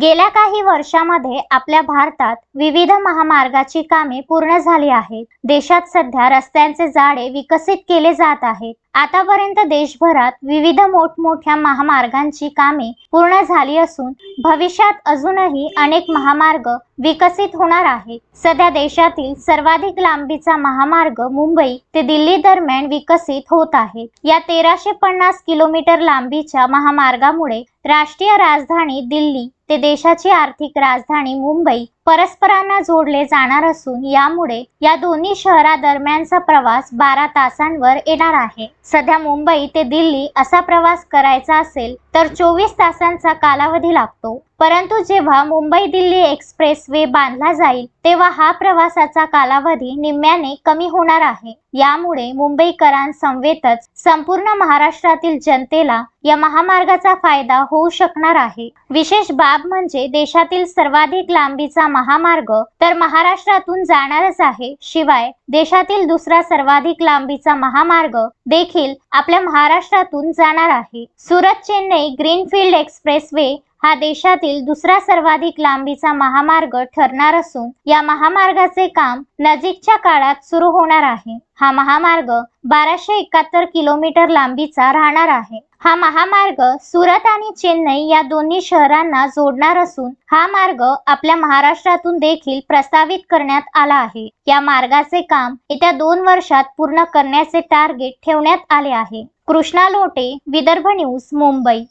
गेल्या काही वर्षामध्ये आपल्या भारतात विविध महामार्गाची कामे पूर्ण झाली आहेत. देशात सध्या रस्त्यांचे जाळे विकसित केले जात आहेत. आतापर्यंत देशभरात विविध मोठमोठ्या महामार्गांची कामे पूर्ण झाली असून भविष्यात अजूनही अनेक महामार्ग विकसित होणार आहेत. सध्या देशातील सर्वाधिक लांबीचा महामार्ग मुंबई ते दिल्ली दरम्यान विकसित होत आहे. या तेराशे पन्नास किलोमीटर लांबीच्या महामार्गामुळे राष्ट्रीय राजधानी दिल्ली ते देशाची आर्थिक राजधानी मुंबई. परस्परांना जोडले जाणार असून यामुळे या दोन्ही शहरादरम्यानचा प्रवास बारा तासांवर येणार आहे. सध्या मुंबई ते दिल्ली असा प्रवास करायचा असेल तर चोवीस तासांचा कालावधी लागतो. परंतु जेव्हा मुंबई दिल्ली एक्सप्रेस वे बांधला जाईल तेव्हा हा प्रवासाचा कालावधी निम्म्याने कमी होणार आहे. यामुळे मुंबईकरांसमवेतच संपूर्ण महाराष्ट्रातील जनतेला या महामार्गाचा फायदा होऊ शकणार आहे. विशेष बाब म्हणजे देशातील सर्वाधिक लांबीचा महामार्ग तर महाराष्ट्रातून जाणारच आहे. शिवाय देशातील दुसरा सर्वाधिक लांबीचा महामार्ग देखील आपल्या महाराष्ट्रातून जाणार आहे. Surat Chennai greenfield express way हा देशातील दुसरा सर्वाधिक लांबीचा महामार्ग ठरणार असून या महामार्गाचे काम नजीकच्या काळात सुरू होणार आहे. हा महामार्ग बाराशे एकाहत्तर किलोमीटर लांबीचा राहणार आहे. हा महामार्ग सुरत आणि चेन्नई या दोन्ही शहरांना जोडणार असून हा मार्ग आपल्या महाराष्ट्रातून देखील प्रस्तावित करण्यात आला आहे. या मार्गाचे काम येत्या दोन वर्षात पूर्ण करण्याचे टार्गेट ठेवण्यात आले आहे. कृष्णा लोटे विदर्भ न्यूज मुंबई.